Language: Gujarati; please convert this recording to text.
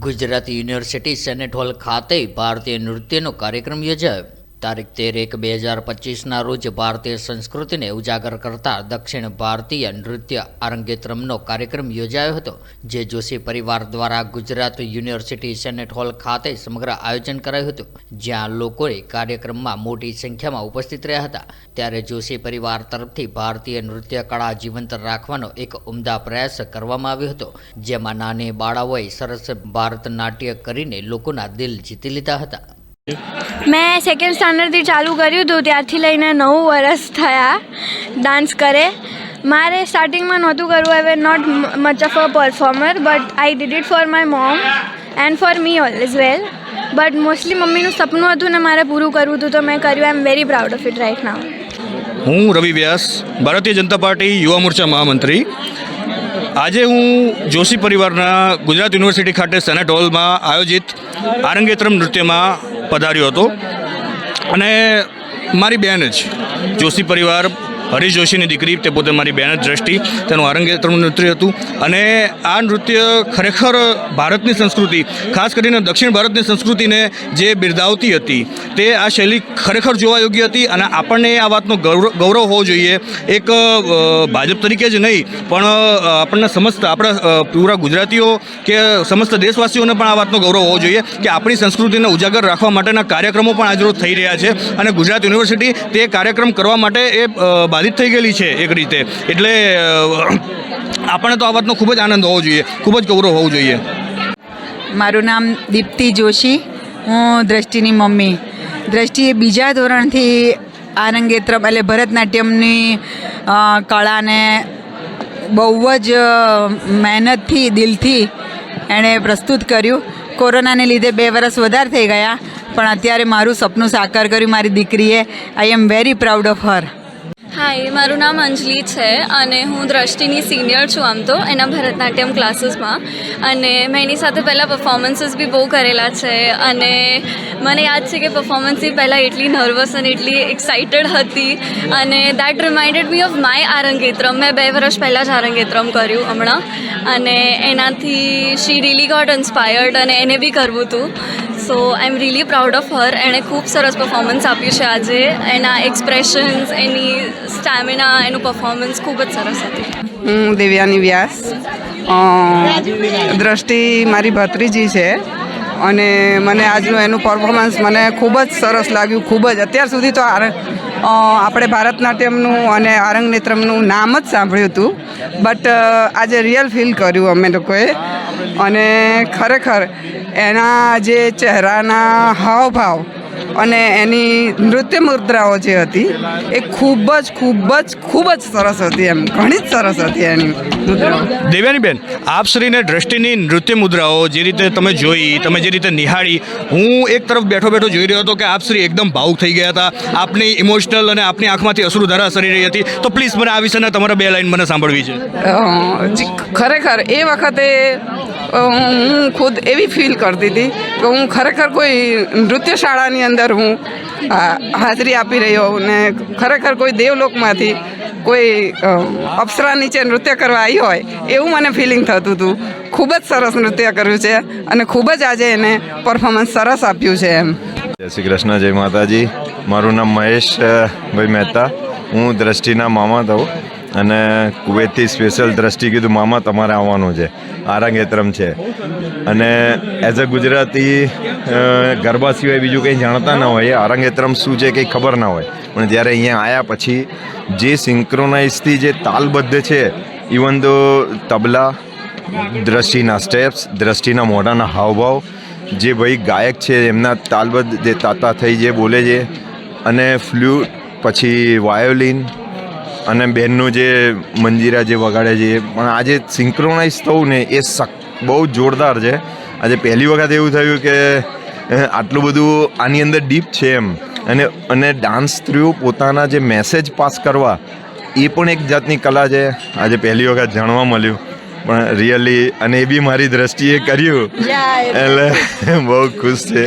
ગુજરાત યુનિવર્સિટી સેનેટ હોલ ખાતે ભારતીય નૃત્યનો કાર્યક્રમ યોજાયો. તારીખ તેર એક બે હજાર પચીસના રોજ ભારતીય સંસ્કૃતિને ઉજાગર કરતા દક્ષિણ ભારતીય નૃત્ય આરંગેત્રમનો કાર્યક્રમ યોજાયો હતો, જે જોશી પરિવાર દ્વારા ગુજરાત યુનિવર્સિટી સેનેટ હોલ ખાતે સમગ્ર આયોજન કરાયું હતું, જ્યાં લોકોએ કાર્યક્રમમાં મોટી સંખ્યામાં ઉપસ્થિત રહ્યા હતા. ત્યારે જોશી પરિવાર તરફથી ભારતીય નૃત્ય કળા જીવંત રાખવાનો એક ઉમદા પ્રયાસ કરવામાં આવ્યો હતો, જેમાં નાની બાળાઓએ સરસ ભારતનાટ્ય કરીને લોકોના દિલ જીતી લીધા હતા. મેં સેકન્ડ સ્ટાન્ડર્ડથી ચાલુ કર્યું હતું ત્યારથી લઈને નવ વર્ષ થયા ડાન્સ કરે. મારે સ્ટાર્ટિંગમાં નહોતું કરવું હવે not much of a performer but I did it for my mom and for me all is well but mostly મમ્મીનું સપનું હતું ને મારે પૂરું કરવું હતું, તો મેં કર્યું. I am very proud of it right now હું રવિ વ્યાસ, ભારતીય જનતા પાર્ટી યુવા મોરચા મહામંત્રી. આજે હું જોશી પરિવારના ગુજરાત યુનિવર્સિટી ખાતે સેનેટ હોલમાં આયોજિત આરંગેત્રમ નૃત્યમાં પધાર્યો હતો. અને મારી બેન જ જોશી પરિવાર હરીશ જોશીની દીકરી તે પોતે મારી બેન જ દ્રષ્ટિ. તેનું આરંગેત્રમ નૃત્ય હતું. અને આ નૃત્ય ખરેખર ભારતની સંસ્કૃતિ, ખાસ કરીને દક્ષિણ ભારતની સંસ્કૃતિને જે બિરદાવતી હતી, તે આ શૈલી ખરેખર જોવા યોગ્ય હતી. અને આપણને આ વાતનો ગૌરવ ગૌરવ હોવો જોઈએ. એક ભાજપ તરીકે જ નહીં, પણ આપણને સમસ્ત, આપણા પૂરા ગુજરાતીઓ કે સમસ્ત દેશવાસીઓને પણ આ વાતનો ગૌરવ હોવો જોઈએ કે આપણી સંસ્કૃતિને ઉજાગર રાખવા માટેના કાર્યક્રમો પણ આજરોજ થઈ રહ્યા છે. અને ગુજરાત યુનિવર્સિટી તે કાર્યક્રમ કરવા માટે એ બાધિત થઈ ગયેલી છે એક રીતે. એટલે આપણને તો આ વાતનો ખૂબ જ આનંદ હોવો જોઈએ, ખૂબ જ ગૌરવ હોવું જોઈએ. મારું નામ દીપ્તિ જોશી, હું દ્રષ્ટિની મમ્મી. દ્રષ્ટિએ બીજા ધોરણથી આરંગેત્રમ એટલે ભરતનાટ્યમની કળાને બહુ જ મહેનતથી, દિલથી એણે પ્રસ્તુત કર્યું. કોરોનાને લીધે બે વર્ષ વધારે થઈ ગયા, પણ અત્યારે મારું સપનું સાકાર કર્યું મારી દીકરીએ. I am very proud of her hi મારું નામ અંજલિ છે અને હું દ્રષ્ટિની સિનિયર છું આમ તો, એના ભરતનાટ્યમ ક્લાસીસમાં. અને મેં એની સાથે પહેલાં પરફોર્મન્સીસ બી બહુ કરેલા છે અને મને યાદ છે કે પરફોર્મન્સથી પહેલાં એટલી નર્વસ અને એટલી એક્સાઇટેડ હતી અને that reminded me of my arangetram મેં બે વર્ષ પહેલાં જ આરંગેત્રમ કર્યું હમણાં અને એનાથી શી રીલી ગોટ ઇન્સ્પાયર્ડ અને એને બી કરવું હતું so I am really proud of her એણે ખૂબ સરસ પરફોર્મન્સ આપ્યું છે આજે. એના એક્સપ્રેશન્સ એની સ્ટેમિના, એનું પરફોર્મન્સ ખૂબ જ સરસ હતું. હું દેવ્યાની વ્યાસ દ્રષ્ટિ મારી ભત્રીજી છે. અને મને આજનું એનું પરફોર્મન્સ મને ખૂબ જ સરસ લાગ્યું, ખૂબ જ. અત્યાર સુધી તો આપણે ભારતનાટ્યમનું અને આરંગનેત્રમનું નામ જ સાંભળ્યું હતું. બટ આજે રિયલ ફીલ કર્યું અમે લોકોએ. અને ખરેખર એના જે ચહેરાના હાવભાવ અને એની નૃત્ય મુદ્રાઓ જે હતી એ ખૂબ જ ખૂબ જ ખૂબ જ સરસ હતી એમ. ઘણી જ સરસ હતી એની મુદ્રાઓ દેવ્યાનીબેન આપ શ્રીને દ્રષ્ટિની નૃત્ય મુદ્રાઓ જે રીતે તમે જોઈ તમે જે રીતે નિહાળી હું એક તરફ બેઠો બેઠો જોઈ રહ્યો હતો કે આપ શ્રી એકદમ ભાવુક થઈ ગયા હતા. આપની ઇમોશનલ અને આપની આંખમાંથી અશ્રુધારા સરી રહી હતી. તો પ્લીઝ મને આ વિશેના તમારા બે લાઈન મને સાંભળવી છે. ખરેખર એ વખતે હું ખુદ એવી ફીલ કરતી હતી કે હું ખરેખર કોઈ નૃત્ય શાળાની અંદર હું હાજરી આપી રહ્યો ને ખરેખર કોઈ દેવલોકમાંથી કોઈ અપ્સરા નીચે નૃત્ય કરવા આવી હોય, એવું મને ફિલિંગ થતું હતું. ખૂબ જ સરસ નૃત્ય કર્યું છે અને ખૂબ જ આજે એને પરફોર્મન્સ સરસ આપ્યું છે એમ. જય શ્રી કૃષ્ણ, જય માતાજી. મારું નામ મહેશ ભાઈ મહેતા. હું દ્રષ્ટિના મામા થઉં. અને કુવેતથી સ્પેશિયલ દ્રષ્ટિ કીધું મામા તમારે આવવાનું છે. આરંગેતરમ છે. અને એઝ અ ગુજરાતી ગરબા સિવાય બીજું કંઈ જાણતા ન હોય આરંગેતરમ શું છે કંઈ ખબર ના હોય. પણ જ્યારે અહીંયા આવ્યા પછી જે સિંક્રોનાઇઝથી જે તાલબદ્ધ છે ઇવન તો તબલા, દ્રષ્ટિના સ્ટેપ્સ દ્રષ્ટિના મોઢાના હાવભાવ, જે ભાઈ ગાયક છે, એમના તાલબદ્ધ જે તાતા થઈ જે બોલે છે, અને ફ્લ્યુટ પછી વાયોલિન અને બેનનું જે મંજીરા જે વગાડે છે પણ આજે સિંક્રોનાઇઝ થવું ને એ સક બહુ જોરદાર છે. આજે પહેલી વખત એવું થયું કે આટલું બધું આની અંદર ડીપ છે એમ. અને અને ડાન્સ થ્રુ પોતાના જે મેસેજ પાસ કરવા એ પણ એક જાતની કલા છે. આજે પહેલી વખત જાણવા મળ્યું. પણ રિયલી અને એ બી મારી દ્રષ્ટિએ કર્યું. એટલે બહુ ખુશ છે.